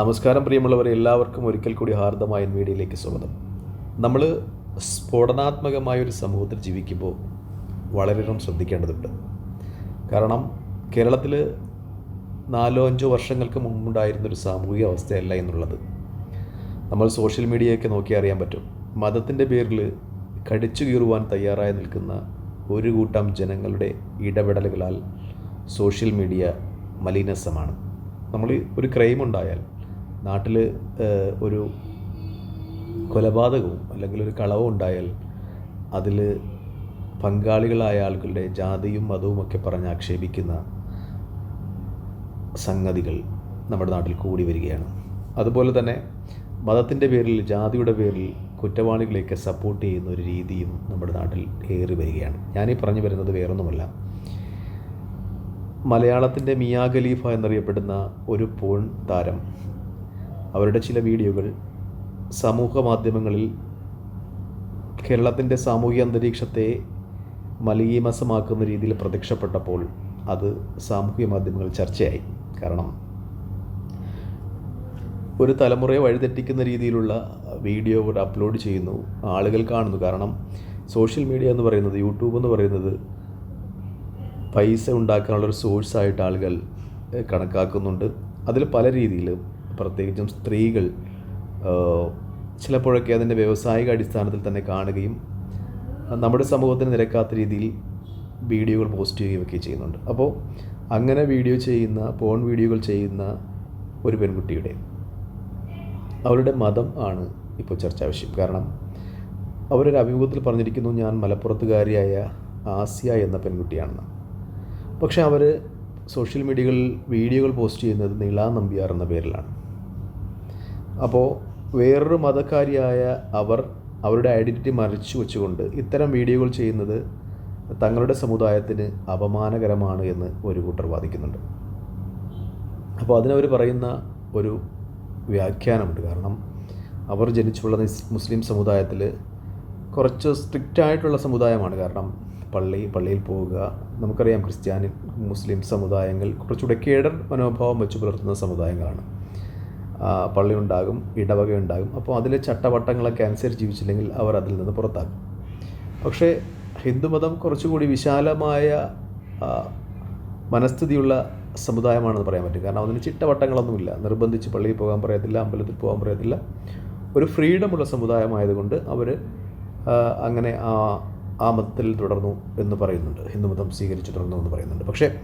നമസ്കാരം പ്രിയമുള്ളവരെ എല്ലാവർക്കും ഒരിക്കൽ കൂടി ഹാർദമായ വീഡിയോയിലേക്ക് സ്വാഗതം. നമ്മൾ സ്ഫോടനാത്മകമായ ഒരു സമൂഹത്തിൽ ജീവിക്കുമ്പോൾ വളരെയധികം ശ്രദ്ധിക്കേണ്ടതുണ്ട്. കാരണം കേരളത്തിൽ നാലോ അഞ്ചോ വർഷങ്ങൾക്ക് മുമ്പുണ്ടായിരുന്നൊരു സാമൂഹിക അവസ്ഥയല്ല എന്നുള്ളത്. നമ്മൾ സോഷ്യൽ മീഡിയയൊക്കെ നോക്കി അറിയാൻ പറ്റും. മതത്തിന്റെ പേരിൽ കടിച്ചു കീറുവാൻ തയ്യാറായി നിൽക്കുന്ന ഒരു കൂട്ടം ജനങ്ങളുടെ ഇടപെടലുകളാൽ സോഷ്യൽ മീഡിയ മലിനസമാണ്. നമ്മൾ ഒരു ക്രൈം ഉണ്ടായാൽ നാട്ടിൽ ഒരു കൊലപാതകവും അല്ലെങ്കിൽ ഒരു കളവും ഉണ്ടായാൽ അതിൽ പങ്കാളികളായ ആളുകളുടെ ജാതിയും മതവും ഒക്കെ പറഞ്ഞ് ആക്ഷേപിക്കുന്ന സംഗതികൾ നമ്മുടെ നാട്ടിൽ കൂടി വരികയാണ്. അതുപോലെ തന്നെ മതത്തിന്റെ പേരിൽ ജാതിയുടെ പേരിൽ കുറ്റവാളികളെയൊക്കെ സപ്പോർട്ട് ചെയ്യുന്ന ഒരു രീതിയും നമ്മുടെ നാട്ടിൽ ഏറി വരികയാണ്. ഞാനീ പറഞ്ഞു വരുന്നത് വേറൊന്നുമല്ല. മലയാളത്തിന്റെ മിയാ ഖലീഫ എന്നറിയപ്പെടുന്ന ഒരു പോൺ താരം അവരുടെ ചില വീഡിയോകൾ സമൂഹ മാധ്യമങ്ങളിൽ കേരളത്തിന്റെ സാമൂഹിക അന്തരീക്ഷത്തെ മലീമസമാക്കുന്ന രീതിയിൽ പ്രത്യക്ഷപ്പെട്ടപ്പോൾ അത് സാമൂഹിക മാധ്യമങ്ങൾ ചർച്ചയായി. കാരണം ഒരു തലമുറയെ വഴിതെറ്റിക്കുന്ന രീതിയിലുള്ള വീഡിയോ ഇവിടെ അപ്ലോഡ് ചെയ്യുന്നു ആളുകൾ കാണുന്നു. കാരണം സോഷ്യൽ മീഡിയ എന്ന് പറയുന്നത് യൂട്യൂബ് എന്ന് പറയുന്നത് പൈസ ഉണ്ടാക്കാനുള്ളൊരു സോഴ്സായിട്ട് ആളുകൾ കണക്കാക്കുന്നുണ്ട്. അതിൽ പല രീതിയിലും പ്രത്യേകിച്ചും സ്ത്രീകൾ ചിലപ്പോഴൊക്കെ അതിന്റെ വ്യവസായിക അടിസ്ഥാനത്തിൽ തന്നെ കാണുകയും നമ്മുടെ സമൂഹത്തിന് നിരക്കാത്ത രീതിയിൽ വീഡിയോകൾ പോസ്റ്റ് ചെയ്യുകയൊക്കെ ചെയ്യുന്നുണ്ട്. അപ്പോൾ അങ്ങനെ വീഡിയോ ചെയ്യുന്ന പോൺ വീഡിയോകൾ ചെയ്യുന്ന ഒരു പെൺകുട്ടിയുടെ അവരുടെ മതം ആണ് ഇപ്പോൾ ചർച്ചാ വിഷയം. കാരണം അവരൊരു അഭിമുഖത്തിൽ പറഞ്ഞിരിക്കുന്നു ഞാൻ മലപ്പുറത്തുകാരിയായ ആസിയ എന്ന പെൺകുട്ടിയാണെന്ന്. പക്ഷേ അവർ സോഷ്യൽ മീഡിയകളിൽ വീഡിയോകൾ പോസ്റ്റ് ചെയ്യുന്നത് നീളാ നമ്പ്യാർ എന്ന പേരിലാണ്. അപ്പോൾ വേറൊരു മതക്കാരിയായ അവർ അവരുടെ ഐഡന്റിറ്റി മറിച്ചു വെച്ചുകൊണ്ട് ഇത്തരം വീഡിയോകൾ ചെയ്യുന്നത് തങ്ങളുടെ സമുദായത്തിന് അപമാനകരമാണ് എന്ന് ഒരു കൂട്ടർ വാദിക്കുന്നുണ്ട്. അപ്പോൾ അതിനവർ പറയുന്ന ഒരു വ്യാഖ്യാനമുണ്ട്. കാരണം അവർ ജനിച്ചുള്ള മുസ്ലിം സമുദായത്തിൽ കുറച്ച് സ്ട്രിക്റ്റ് ആയിട്ടുള്ള സമുദായമാണ്. കാരണം പള്ളി പള്ളിയിൽ പോവുക നമുക്കറിയാം ക്രിസ്ത്യാനി മുസ്ലിം സമുദായങ്ങൾ കുറച്ചുകൂടെ കേടർ മനോഭാവം വെച്ച് പുലർത്തുന്ന സമുദായങ്ങളാണ്. പള്ളി ഉണ്ടാകും ഇടവകയുണ്ടാകും. അപ്പോൾ അതിലെ ചട്ടവട്ടങ്ങളൊക്കെ അനുസരിച്ച് ജീവിച്ചില്ലെങ്കിൽ അവർ അതിൽ നിന്ന് പുറത്താകും. പക്ഷേ ഹിന്ദുമതം കുറച്ചുകൂടി വിശാലമായ മനസ്ഥിതിയുള്ള സമുദായമാണെന്ന് പറയാൻ പറ്റും. കാരണം അതിന് ചിട്ടവട്ടങ്ങളൊന്നുമില്ല. നിർബന്ധിച്ച് പള്ളിയിൽ പോകാൻ പറയത്തില്ല അമ്പലത്തിൽ പോകാൻ പറയത്തില്ല. ഒരു ഫ്രീഡമുള്ള സമുദായമായതുകൊണ്ട് അവർ അങ്ങനെ ആ ആ മതത്തിൽ തുടർന്നു എന്ന് പറയുന്നുണ്ട്. ഹിന്ദുമതം സ്വീകരിച്ചു തുടർന്നു എന്ന് പറയുന്നുണ്ട്. പക്ഷേ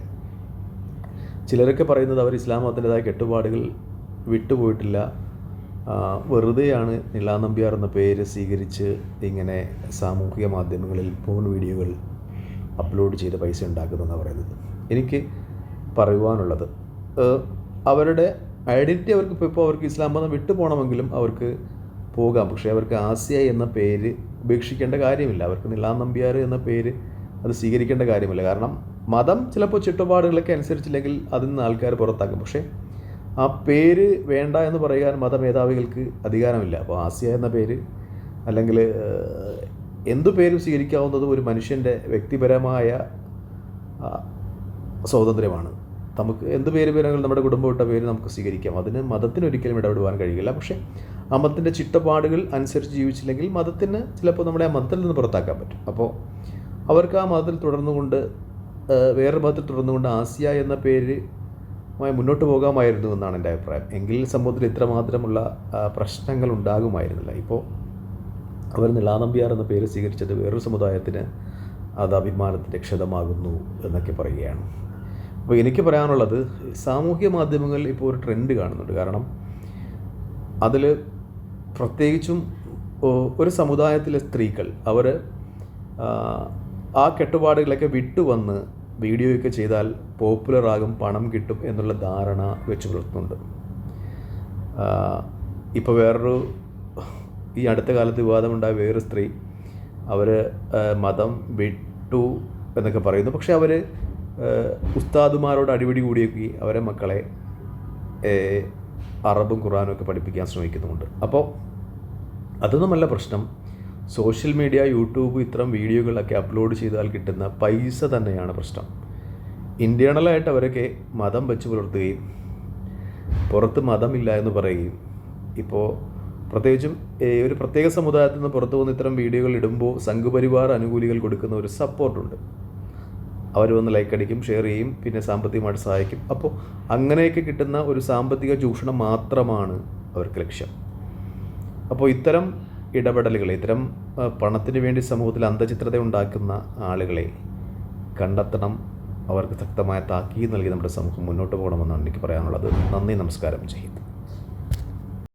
ചിലരൊക്കെ പറയുന്നത് അവർ ഇസ്ലാം മതത്തിന്റെതായ കെട്ടുപാടുകൾ വിട്ടുപോയിട്ടില്ല. വെറുതെയാണ് നിലാ നമ്പ്യാർ എന്ന പേര് സ്വീകരിച്ച് ഇങ്ങനെ സാമൂഹിക മാധ്യമങ്ങളിൽ ഫോൺ വീഡിയോകൾ അപ്ലോഡ് ചെയ്ത് പൈസ ഉണ്ടാക്കുന്നതെന്ന് പറയുന്നത്. എനിക്ക് പറയുവാനുള്ളത് അവരുടെ ഐഡന്റിറ്റി അവർക്ക് ഇപ്പോൾ അവർക്ക് ഇസ്ലാം മതം വിട്ടു പോകണമെങ്കിലും അവർക്ക് പോകാം. പക്ഷേ അവർക്ക് ആസിയ എന്ന പേര് ഉപേക്ഷിക്കേണ്ട കാര്യമില്ല. അവർക്ക് നിലാ നമ്പ്യാർ എന്ന പേര് അത് സ്വീകരിക്കേണ്ട കാര്യമില്ല. കാരണം മതം ചിലപ്പോൾ ചുറ്റുപാടുകളൊക്കെ അനുസരിച്ചില്ലെങ്കിൽ അതിൽ നിന്ന് ആൾക്കാർ പുറത്താക്കും. പക്ഷേ ആ പേര് വേണ്ട എന്ന് പറയാൻ മതമേധാവികൾക്ക് അധികാരമില്ല. അപ്പോൾ ആസിയ എന്ന പേര് അല്ലെങ്കിൽ എന്തു പേരും സ്വീകരിക്കാവുന്നത് ഒരു മനുഷ്യന്റെ വ്യക്തിപരമായ സ്വാതന്ത്ര്യമാണ്. നമുക്ക് എന്ത് പേര് പേരെങ്കിലും നമ്മുടെ കുടുംബം ഇട്ട പേര് നമുക്ക് സ്വീകരിക്കാം. അതിന് മതത്തിന് ഒരിക്കലും ഇടപെടുവാൻ കഴിയില്ല. പക്ഷേ ആ മതത്തിന്റെ ചിട്ടപ്പാടുകൾ അനുസരിച്ച് ജീവിച്ചില്ലെങ്കിൽ മതത്തിന് ചിലപ്പോൾ നമ്മളെ ആ മതത്തിൽ നിന്ന് പുറത്താക്കാൻ പറ്റും. അപ്പോൾ അവർക്ക് ആ മതത്തിൽ തുടർന്നുകൊണ്ട് വേറൊരു മതത്തിൽ തുടർന്നുകൊണ്ട് ആസിയ എന്ന പേര് മുന്നോട്ട് പോകാമായിരുന്നു എന്നാണ് എന്റെ അഭിപ്രായം. എങ്കിൽ സമൂഹത്തിൽ ഇത്രമാത്രമുള്ള പ്രശ്നങ്ങൾ ഉണ്ടാകുമായിരുന്നില്ല. ഇപ്പോൾ അവർ നിളാനമ്പിയാർ എന്ന പേര് സ്വീകരിച്ചത് വേറൊരു സമുദായത്തിന് അത് അഭിമാനത്തിന്റെ ക്ഷതമാകുന്നു എന്നൊക്കെ പറയുകയാണ്. അപ്പോൾ എനിക്ക് പറയാനുള്ളത് സാമൂഹ്യ മാധ്യമങ്ങളിൽ ഇപ്പോൾ ഒരു ട്രെൻഡ് കാണുന്നുണ്ട്. കാരണം അതിൽ പ്രത്യേകിച്ചും ഒരു സമുദായത്തിലെ സ്ത്രീകൾ അവർ ആ കെട്ടുപാടുകളൊക്കെ വിട്ടുവന്ന് വീഡിയോയൊക്കെ ചെയ്താൽ പോപ്പുലർ ആകും പണം കിട്ടും എന്നുള്ള ധാരണ വെച്ച് പുലർത്തുന്നുണ്ട്. ഇപ്പോൾ വേറൊരു ഈ അടുത്ത കാലത്ത് വിവാദമുണ്ടായ വേറൊരു സ്ത്രീ അവർ മതം വിട്ടു എന്നൊക്കെ പറയുന്നു. പക്ഷേ അവർ ഉസ്താദുമാരോട് അടിപിടി കൂടിയൊക്കെ അവരെ മക്കളെ അറബും ഖുറാനും ഒക്കെ പഠിപ്പിക്കാൻ ശ്രമിക്കുന്നുമുണ്ട്. അപ്പോൾ അതൊന്നുമല്ല പ്രശ്നം. സോഷ്യൽ മീഡിയ യൂട്യൂബ് ഇത്തരം വീഡിയോകളൊക്കെ അപ്ലോഡ് ചെയ്താൽ കിട്ടുന്ന പൈസ തന്നെയാണ് പ്രശ്നം. ഇന്റേണലായിട്ട് അവരൊക്കെ മതം വെച്ച് പുലർത്തുകയും പുറത്ത് മതമില്ല എന്ന് പറയുകയും. ഇപ്പോൾ പ്രത്യേകിച്ചും ഒരു പ്രത്യേക സമുദായത്തിൽ നിന്ന് പുറത്തു വന്ന് ഇത്തരം വീഡിയോകൾ ഇടുമ്പോൾ സംഘപരിവാർ അനുകൂലികൾ കൊടുക്കുന്ന ഒരു സപ്പോർട്ടുണ്ട്. അവർ വന്ന് ലൈക്ക് അടിക്കും ഷെയർ ചെയ്യും പിന്നെ സാമ്പത്തികമായിട്ട് സഹായിക്കും. അപ്പോൾ അങ്ങനെയൊക്കെ കിട്ടുന്ന ഒരു സാമ്പത്തിക ചൂഷണം മാത്രമാണ് അവർക്ക് ലക്ഷ്യം. അപ്പോൾ ഇത്തരം ഇടപെടലുകൾ ഇത്തരം പണത്തിന് വേണ്ടി സമൂഹത്തിൽ അന്ധചിത്രത ഉണ്ടാക്കുന്ന ആളുകളെ കണ്ടെത്തണം. അവർക്ക് ശക്തമായ താക്കീത് നൽകി നമ്മുടെ സമൂഹം മുന്നോട്ട് പോകണമെന്നാണ് എനിക്ക് പറയാനുള്ളത്. നന്ദി നമസ്കാരം. ചെയ്ത്